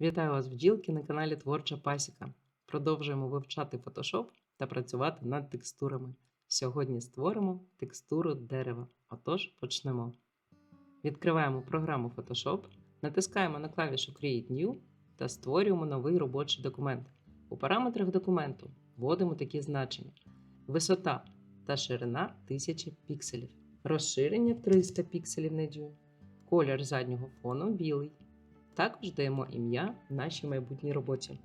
Вітаю вас, бджілки, на каналі Творча Пасіка. Продовжуємо вивчати Photoshop та працювати над текстурами. Сьогодні створимо текстуру дерева. Отож, почнемо. Відкриваємо програму Photoshop, натискаємо на клавішу Create New та створюємо новий робочий документ. У параметрах документу вводимо такі значення: висота та ширина 1000 пікселів, розширення 300 пікселів на дюйм, колір заднього фону білий. Також даємо ім'я нашій майбутній роботі.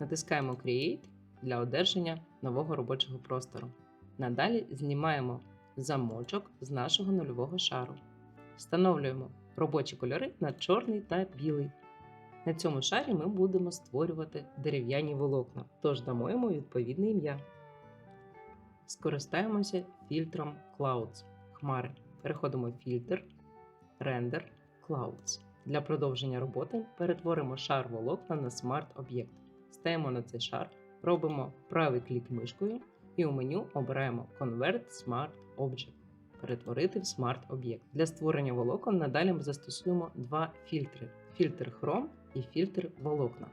Натискаємо Create для одержання нового робочого простору. Надалі знімаємо замочок з нашого нульового шару. Встановлюємо робочі кольори на чорний та білий. На цьому шарі ми будемо створювати дерев'яні волокна, тож дамо йому відповідне ім'я. Скористаємося фільтром Clouds Хмари. Переходимо в фільтр, Render, Clouds. Для продовження роботи перетворимо шар волокна на смарт-об'єкт. Стаємо на цей шар, робимо правий клік мишкою і у меню обираємо Convert Smart Object перетворити в смарт-об'єкт. Для створення волокон надалі ми застосуємо два фільтри: фільтр Chrome і фільтр волокна.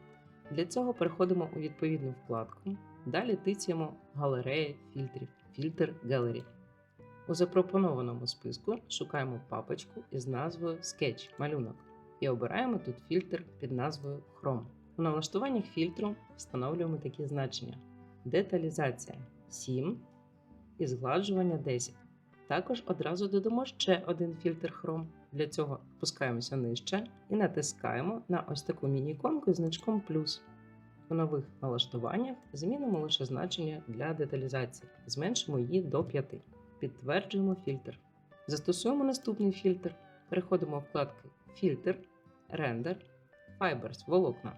Для цього переходимо у відповідну вкладку. Далі тицяємо галерея фільтрів, фільтр Gallery. У запропонованому списку шукаємо папочку із назвою Sketch малюнок і обираємо тут фільтр під назвою Chrome. У налаштуваннях фільтру встановлюємо такі значення: деталізація 7 і згладжування 10. Також одразу додамо ще один фільтр Chrome. Для цього спускаємося нижче і натискаємо на ось таку міні-іконку з значком плюс. У нових налаштуваннях змінимо лише значення для деталізації, зменшимо її до 5. Підтверджуємо фільтр. Застосуємо наступний фільтр. Переходимо в вкладки Фільтр, Рендер, Fibers волокна.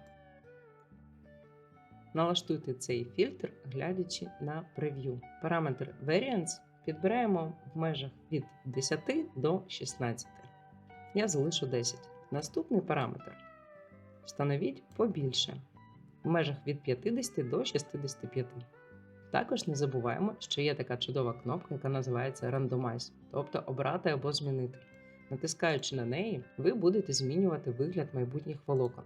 Налаштуйте цей фільтр, глядячи на прев'ю. Параметр Variance підбираємо в межах від 10 до 16. Я залишу 10. Наступний параметр встановіть побільше в межах від 50 до 65. Також не забуваємо, що є така чудова кнопка, яка називається Randomize, тобто обрати або змінити. Натискаючи на неї, ви будете змінювати вигляд майбутніх волокон.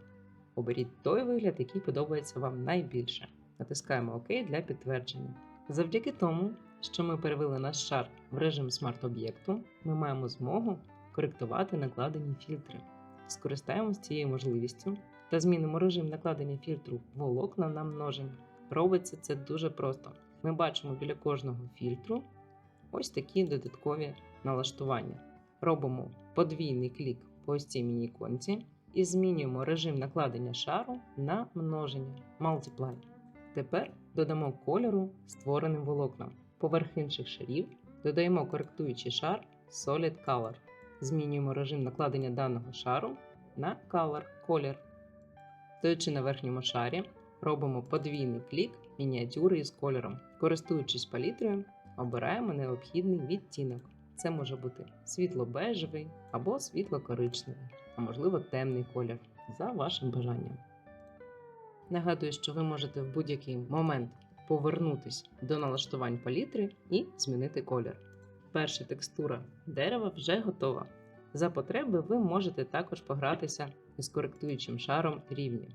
Оберіть той вигляд, який подобається вам найбільше. Натискаємо ОК для підтвердження. Завдяки тому, що ми перевели наш шар в режим смарт-об'єкту, ми маємо змогу коректувати накладені фільтри. Скористаємось цією можливістю та змінимо режим накладення фільтру волокна на множення. Робиться це дуже просто. Ми бачимо біля кожного фільтру ось такі додаткові налаштування. Робимо подвійний клік по ось цій міні-іконці і змінюємо режим накладення шару на множення Multiply. Тепер додамо кольору створеним волокнам. Поверх інших шарів додаємо коректуючий шар Solid Color. Змінюємо режим накладення даного шару на Color колір. Стоячи на верхньому шарі, робимо подвійний клік мініатюри із кольором. Користуючись палітрою, обираємо необхідний відтінок. Це може бути світло-бежевий або світло-коричневий, а можливо темний колір за вашим бажанням. Нагадую, що ви можете в будь-який момент повернутись до налаштувань палітри і змінити колір. Перша текстура дерева вже готова. За потреби ви можете також погратися із коректуючим шаром рівня.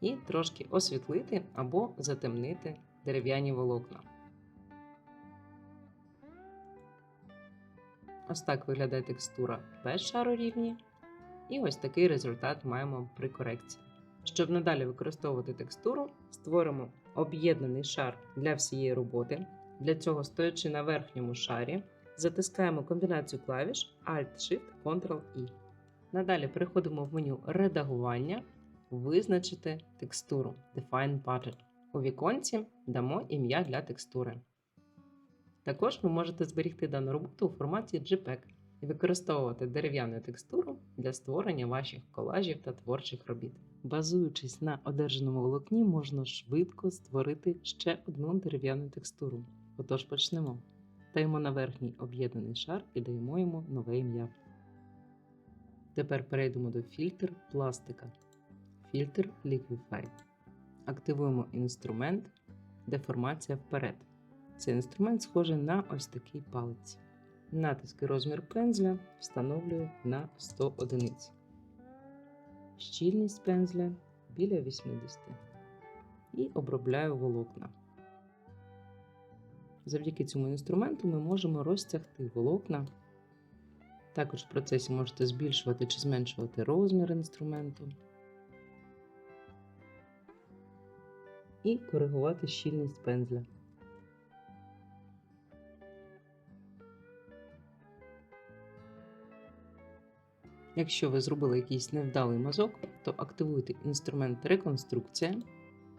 І трошки освітлити або затемнити дерев'яні волокна. Ось так виглядає текстура без шару рівні. І ось такий результат маємо при корекції. Щоб надалі використовувати текстуру, створимо об'єднаний шар для всієї роботи. Для цього, стоячи на верхньому шарі, затискаємо комбінацію клавіш Alt-Shift Ctrl-I. Надалі переходимо в меню Редагування, визначити текстуру Define Pattern. У віконці дамо ім'я для текстури. Також ви можете зберігти дану роботу у форматі JPEG і використовувати дерев'яну текстуру для створення ваших колажів та творчих робіт. Базуючись на одержаному волокні, можна швидко створити ще одну дерев'яну текстуру. Отож почнемо. Даємо на верхній об'єднаний шар і даємо йому нове ім'я. Тепер перейдемо до фільтр пластика. Фільтр Liquify. Активуємо інструмент Деформація вперед. Цей інструмент схожий на ось такий палець. Натиск і розмір пензля встановлюю на 100 одиниць. Щільність пензля біля 80 і обробляю волокна. Завдяки цьому інструменту ми можемо розтягти волокна. Також в процесі можете збільшувати чи зменшувати розмір інструменту і коригувати щільність пензля. Якщо ви зробили якийсь невдалий мазок, то активуйте інструмент реконструкція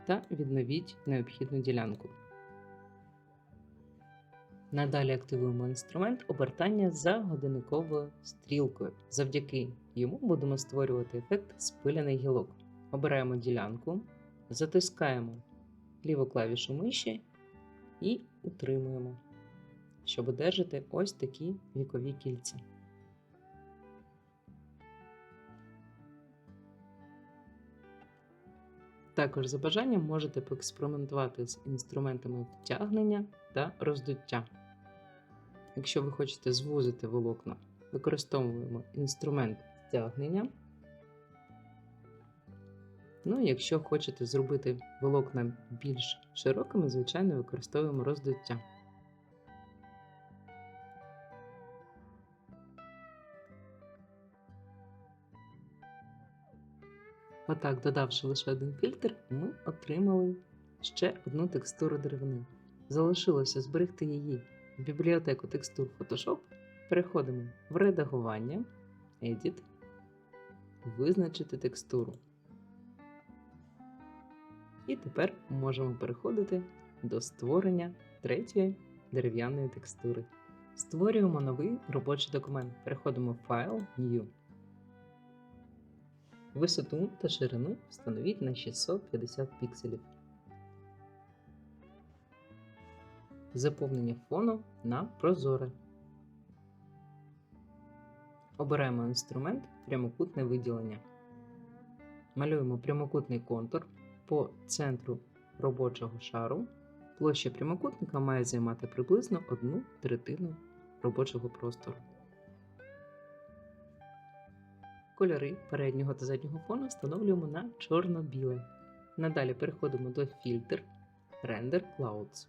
та відновіть необхідну ділянку. Надалі активуємо інструмент обертання за годинниковою стрілкою. Завдяки йому будемо створювати ефект спиляний гілок. Обираємо ділянку, затискаємо ліву клавішу миші і утримуємо, щоб одержати ось такі вікові кільця. Також за бажанням можете поекспериментувати з інструментами втягнення та роздуття. Якщо ви хочете звузити волокна, використовуємо інструмент втягнення. Ну, якщо хочете зробити волокна більш широкими, звичайно, використовуємо роздуття. Отак, додавши лише один фільтр, ми отримали ще одну текстуру деревини. Залишилося зберегти її в бібліотеку текстур Photoshop. Переходимо в редагування, Edit, визначити текстуру. І тепер можемо переходити до створення третьої дерев'яної текстури. Створюємо новий робочий документ. Переходимо в файл New. Висоту та ширину встановіть на 650 пікселів. Заповнення фону на прозоре. Обираємо інструмент прямокутне виділення. Малюємо прямокутний контур по центру робочого шару. Площа прямокутника має займати приблизно одну третину робочого простору. Кольори переднього та заднього фону встановлюємо на чорно-білий. Надалі переходимо до фільтр Render Clouds.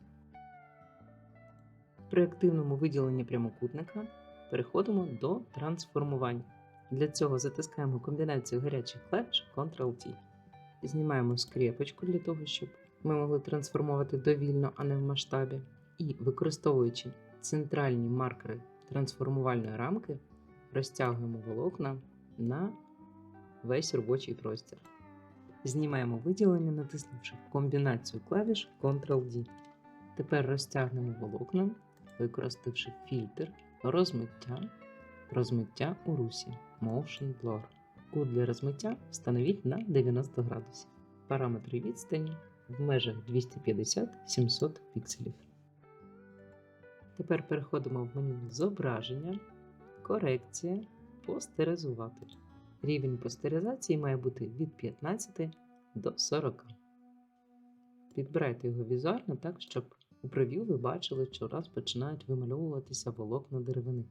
При активному виділенні прямокутника переходимо до трансформувань. Для цього затискаємо комбінацію гарячих клавіш Ctrl-T. Знімаємо скріпочку для того, щоб ми могли трансформувати довільно, а не в масштабі. І використовуючи центральні маркери трансформувальної рамки, розтягуємо волокна на весь робочий простір. Знімаємо виділення, натиснувши комбінацію клавіш Ctrl-D. Тепер розтягнемо волокна, використавши фільтр розмиття, розмиття у русі Motion Blur. Кут для розмиття встановіть на 90 градусів. Параметри відстані в межах 250-700 пікселів. Тепер переходимо в меню Зображення, Корекція, Постеризувати. Рівень постеризації має бути від 15 до 40. Підбирайте його візуально так, щоб у прев'ю ви бачили, що раз починають вимальовуватися волокна деревини.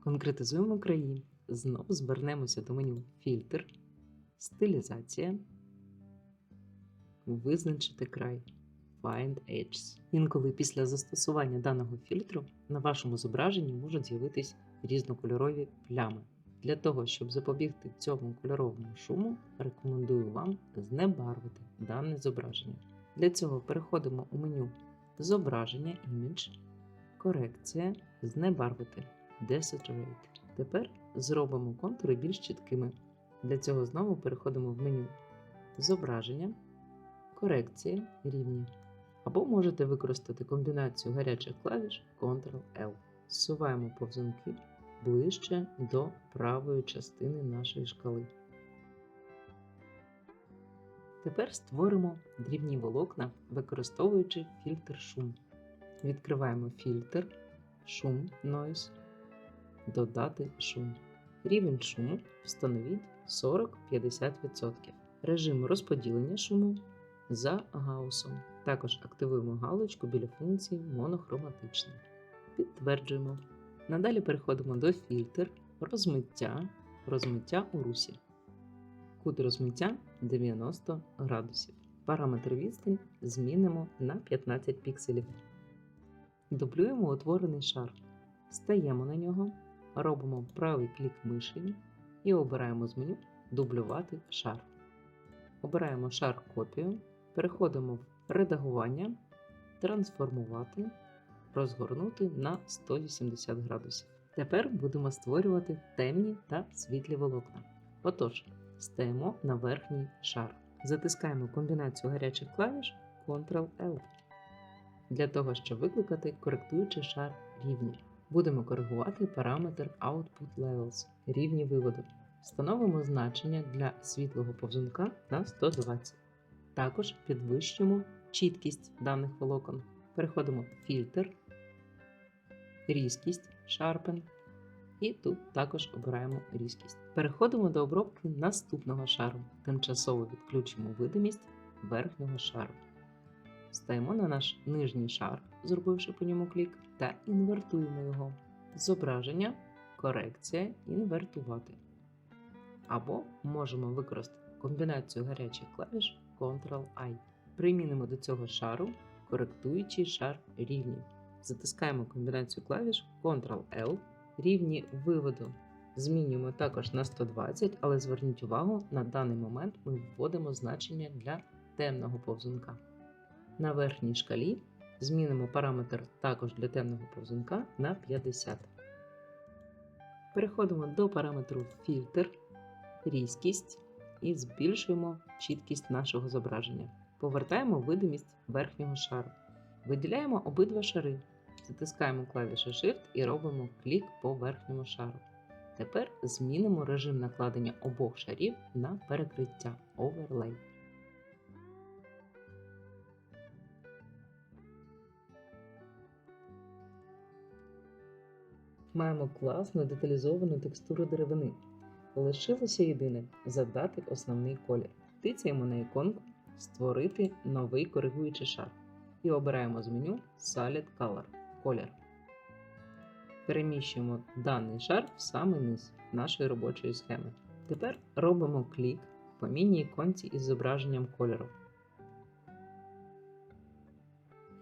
Конкретизуємо краї. Знов звернемося до меню Фільтр, Стилізація, Визначити край Find Edges. Інколи після застосування даного фільтру на вашому зображенні можуть з'явитись різнокольорові плями. Для того, щоб запобігти цьому кольоровому шуму, рекомендую вам знебарвити дане зображення. Для цього переходимо у меню Зображення Image, Корекція, Знебарвити Desaturate. Тепер зробимо контури більш чіткими. Для цього знову переходимо в меню Зображення, Корекція рівні. Або можете використати комбінацію гарячих клавіш Ctrl-L. Зсуваємо повзунки ближче до правої частини нашої шкали. Тепер створимо дрібні волокна, використовуючи фільтр шум. Відкриваємо фільтр, шум Noise, додати шум. Рівень шуму встановіть 40-50%. Режим розподілення шуму за гаусом. Також активуємо галочку біля функції монохроматичний. Підтверджуємо. Надалі переходимо до фільтр, розмиття, розмиття у русі. Кут розмиття 90 градусів. Параметр відстань змінимо на 15 пікселів. Дублюємо утворений шар. Стаємо на нього, робимо правий клік миші і обираємо з меню Дублювати шар. Обираємо шар копію, переходимо в редагування, трансформувати, розгорнути на 180 градусів. Тепер будемо створювати темні та світлі волокна. Отож, стаємо на верхній шар. Затискаємо комбінацію гарячих клавіш Ctrl-L для того, щоб викликати коректуючий шар рівні. Будемо коригувати параметр Output Levels рівні виводу. Встановимо значення для світлого повзунка на 120. Також підвищимо чіткість даних волокон. Переходимо в фільтр, різкість Sharpen. І тут також обираємо різкість. Переходимо до обробки наступного шару. Тимчасово відключимо видимість верхнього шару. Стаємо на наш нижній шар, зробивши по ньому клік, та інвертуємо його. Зображення, корекція, інвертувати. Або можемо використати комбінацію гарячих клавіш Ctrl-I. Примінимо до цього шару коректуючий шар рівнів. Затискаємо комбінацію клавіш Ctrl-L. Рівні виводу змінюємо також на 120, але зверніть увагу, на даний момент ми вводимо значення для темного повзунка. На верхній шкалі змінимо параметр також для темного повзунка на 50. Переходимо до параметру фільтр, різкість і збільшуємо чіткість нашого зображення. Повертаємо видимість верхнього шару. Виділяємо обидва шари. Затискаємо клавішу Shift і робимо клік по верхньому шару. Тепер змінимо режим накладення обох шарів на перекриття Overlay. Маємо класну деталізовану текстуру деревини. Лишилося єдине задати основний колір. Тицяємо на іконку Створити новий коригуючий шар і обираємо з меню Solid Color колір. Переміщуємо даний шар в самий низ нашої робочої схеми. Тепер робимо клік по міні-іконці із зображенням кольору.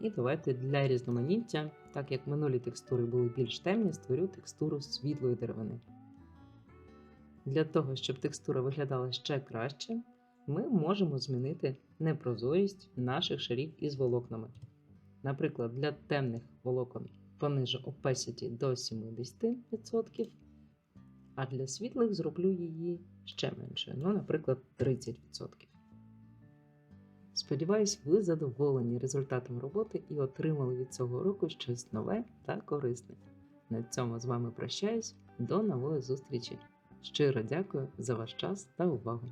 І давайте для різноманіття, так як минулі текстури були більш темні, створю текстуру світлої деревини. Для того, щоб текстура виглядала ще краще, ми можемо змінити непрозорість наших шарів із волокнами. Наприклад, для темних волокон понижу opacity до 70%, а для світлих зроблю її ще меншою, ну, наприклад, 30%. Сподіваюсь, ви задоволені результатом роботи і отримали від цього уроку щось нове та корисне. На цьому з вами прощаюсь. До нової зустрічі! Щиро дякую за ваш час та увагу!